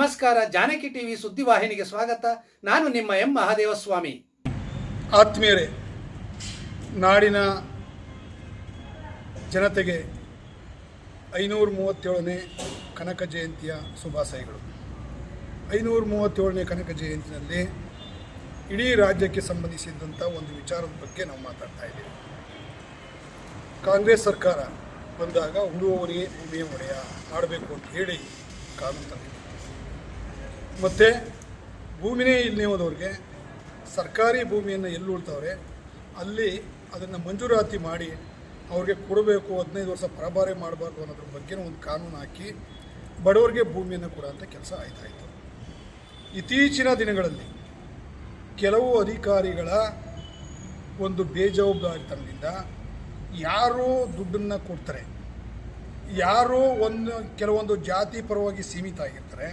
ನಮಸ್ಕಾರ, ಜಾನಕಿ ಟಿವಿ ಸುದ್ದಿವಾಹಿನಿಗೆ ಸ್ವಾಗತ. ನಾನು ನಿಮ್ಮ ಎಂ. ಮಹಾದೇವಸ್ವಾಮಿ. ಆತ್ಮೀಯರೇ, ನಾಡಿನ ಜನತೆಗೆ ಐನೂರ ಮೂವತ್ತೇಳನೇ ಕನಕ ಜಯಂತಿಯ ಶುಭಾಶಯಗಳು. ಐನೂರ ಮೂವತ್ತೇಳನೇ ಕನಕ ಜಯಂತಿನಲ್ಲಿ ಇಡೀ ರಾಜ್ಯಕ್ಕೆ ಸಂಬಂಧಿಸಿದಂಥ ಒಂದು ವಿಚಾರದ ಬಗ್ಗೆ ನಾವು ಮಾತಾಡ್ತಾ ಇದ್ದೀವಿ. ಕಾಂಗ್ರೆಸ್ ಸರ್ಕಾರ ಬಂದಾಗ ಉಳುವವರಿಗೆ ಭೂಮಿಯ ಒಡೆಯ ಮಾಡಬೇಕು ಅಂತ ಹೇಳಿ ಕಾನೂನು ತಂದಿದೆ. ಮತ್ತು ಭೂಮಿನೇ ಇಲ್ಲಿ ಹೋದವ್ರಿಗೆ ಸರ್ಕಾರಿ ಭೂಮಿಯನ್ನು ಎಲ್ಲಿ ಉಳ್ತವ್ರೆ, ಅಲ್ಲಿ ಅದನ್ನು ಮಂಜೂರಾತಿ ಮಾಡಿ ಅವ್ರಿಗೆ ಕೊಡಬೇಕು, ಹದಿನೈದು ವರ್ಷ ಪರಭಾರೆ ಮಾಡಬಾರ್ದು ಅನ್ನೋದ್ರ ಬಗ್ಗೆ ಒಂದು ಕಾನೂನು ಹಾಕಿ ಬಡವರಿಗೆ ಭೂಮಿಯನ್ನು ಕೊಡೋಂಥ ಕೆಲಸ ಆಯ್ತಾಯಿತು. ಇತ್ತೀಚಿನ ದಿನಗಳಲ್ಲಿ ಕೆಲವು ಅಧಿಕಾರಿಗಳ ಒಂದು ಬೇಜವಾಬ್ದಾರಿತನದಿಂದ ಯಾರು ದುಡ್ಡನ್ನು ಕೊಡ್ತಾರೆ, ಯಾರು ಒಂದು ಕೆಲವೊಂದು ಜಾತಿ ಪರವಾಗಿ ಸೀಮಿತ ಆಗಿರ್ತಾರೆ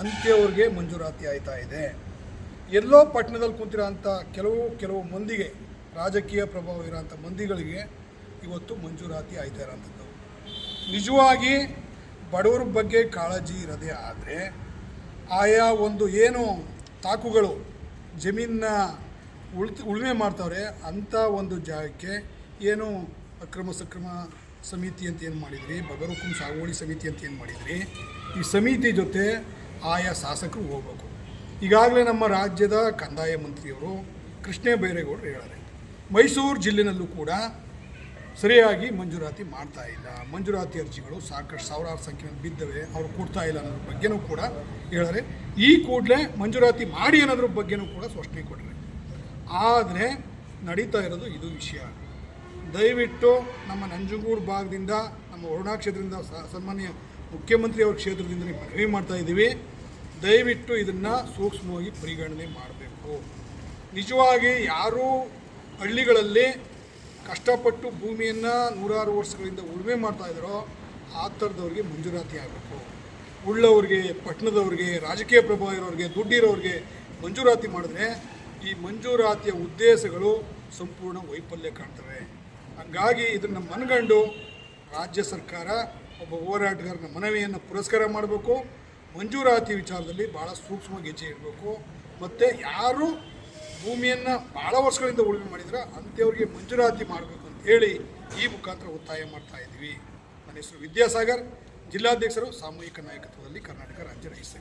ಅಂತ್ಯವ್ರಿಗೆ ಮಂಜೂರಾತಿ ಆಯ್ತಾ ಇದೆ. ಎಲ್ಲೋ ಪಟ್ಟಣದಲ್ಲಿ ಕೂತಿರೋಂಥ ಕೆಲವು ಕೆಲವು ಮಂದಿಗೆ, ರಾಜಕೀಯ ಪ್ರಭಾವ ಇರೋಂಥ ಮಂದಿಗಳಿಗೆ ಇವತ್ತು ಮಂಜೂರಾತಿ ಆಯ್ತಾ ಇರೋಂಥದ್ದು. ನಿಜವಾಗಿ ಬಡವರ ಬಗ್ಗೆ ಕಾಳಜಿ ಇರದೇ ಆದರೆ, ಆಯಾ ಒಂದು ಏನು ತಾಕುಗಳು ಜಮೀನನ್ನ ಉಳ್ ಉಳುಮೆ ಮಾಡ್ತವ್ರೆ, ಅಂಥ ಒಂದು ಜಾಗಕ್ಕೆ ಏನು ಅಕ್ರಮ ಸಕ್ರಮ ಸಮಿತಿ ಅಂತ ಏನು ಮಾಡಿದ್ರಿ? ಬಗರುಕುಂ ಸಾಗುವಳಿ ಸಮಿತಿ ಅಂತ ಏನು ಮಾಡಿದ್ರಿ? ಈ ಸಮಿತಿ ಜೊತೆ ಆಯಾ ಶಾಸಕರು ಹೋಗಬೇಕು. ಈಗಾಗಲೇ ನಮ್ಮ ರಾಜ್ಯದ ಕಂದಾಯ ಮಂತ್ರಿಯವರು ಕೃಷ್ಣ ಬೈರೇಗೌಡರು ಹೇಳಿದ್ದಾರೆ. ಮೈಸೂರು ಜಿಲ್ಲೆನಲ್ಲೂ ಕೂಡ ಸರಿಯಾಗಿ ಮಂಜೂರಾತಿ ಮಾಡ್ತಾ ಇಲ್ಲ. ಮಂಜೂರಾತಿ ಅರ್ಜಿಗಳು ಸಾಕಷ್ಟು ಸಾವಿರಾರು ಸಂಖ್ಯೆಯಲ್ಲಿ ಬಿದ್ದವೆ. ಅವರು ಕೊಡ್ತಾ ಇಲ್ಲ ಅನ್ನೋದ್ರ ಬಗ್ಗೆನೂ ಕೂಡ ಹೇಳಾರೆ ಈ ಕೂಡಲೇ ಮಂಜೂರಾತಿ ಮಾಡಿ ಅನ್ನೋದ್ರ ಬಗ್ಗೆನೂ ಕೂಡ ಸ್ಪಷ್ಟನೆ ಕೊಟ್ಟರೆ ಆದರೆ ನಡೀತಾ ಇರೋದು ಇದು ವಿಷಯ. ದಯವಿಟ್ಟು ನಮ್ಮ ನಂಜನಗೂಡು ಭಾಗದಿಂದ, ನಮ್ಮ ವರುಣಾ ಕ್ಷೇತ್ರದಿಂದ ಸನ್ಮಾನ್ಯ ಮುಖ್ಯಮಂತ್ರಿ ಅವ್ರ ಕ್ಷೇತ್ರದಿಂದ ಮನವಿ ಮಾಡ್ತಾ ಇದ್ದೀವಿ. ದಯವಿಟ್ಟು ಇದನ್ನು ಸೂಕ್ಷ್ಮವಾಗಿ ಪರಿಗಣನೆ ಮಾಡಬೇಕು. ನಿಜವಾಗಿ ಯಾರೂ ಹಳ್ಳಿಗಳಲ್ಲಿ ಕಷ್ಟಪಟ್ಟು ಭೂಮಿಯನ್ನು ನೂರಾರು ವರ್ಷಗಳಿಂದ ಉಳುಮೆ ಮಾಡ್ತಾ ಇದ್ದಾರೋ ಆ ಥರದವ್ರಿಗೆ ಮಂಜೂರಾತಿ ಆಗಬೇಕು. ಉಳ್ಳವ್ರಿಗೆ, ಪಟ್ಟಣದವ್ರಿಗೆ, ರಾಜಕೀಯ ಪ್ರಭಾವ ಇರೋರಿಗೆ, ದುಡ್ಡಿರೋರಿಗೆ ಮಂಜೂರಾತಿ ಮಾಡಿದ್ರೆ ಈ ಮಂಜೂರಾತಿಯ ಉದ್ದೇಶಗಳು ಸಂಪೂರ್ಣ ವೈಫಲ್ಯ ಕಾಣ್ತವೆ. ಹಂಗಾಗಿ ಇದನ್ನು ಮನಗಂಡು ರಾಜ್ಯ ಸರ್ಕಾರ ಒಬ್ಬ ಹೋರಾಟಗಾರನ ಮನವಿಯನ್ನು ಪುರಸ್ಕಾರ ಮಾಡಬೇಕು. ಮಂಜೂರಾತಿ ವಿಚಾರದಲ್ಲಿ ಭಾಳ ಸೂಕ್ಷ್ಮ ಹೆಜ್ಜೆ ಇಡಬೇಕು ಮತ್ತು ಯಾರು ಭೂಮಿಯನ್ನು ಭಾಳ ವರ್ಷಗಳಿಂದ ಉಳುಮೆ ಮಾಡಿದ್ರೆ ಅಂಥವ್ರಿಗೆ ಮಂಜೂರಾತಿ ಮಾಡಬೇಕು ಅಂತ ಹೇಳಿ ಈ ಮುಖಾಂತರ ಒತ್ತಾಯ ಮಾಡ್ತಾ ಇದ್ದೀವಿ. ನನ್ನ ಹೆಸರು ವಿದ್ಯಾಸಾಗರ್. ಜಿಲ್ಲಾಧ್ಯಕ್ಷರು ಸಾಮೂಹಿಕ ನಾಯಕತ್ವದಲ್ಲಿ ಕರ್ನಾಟಕ ರಾಜ್ಯ ರೈತ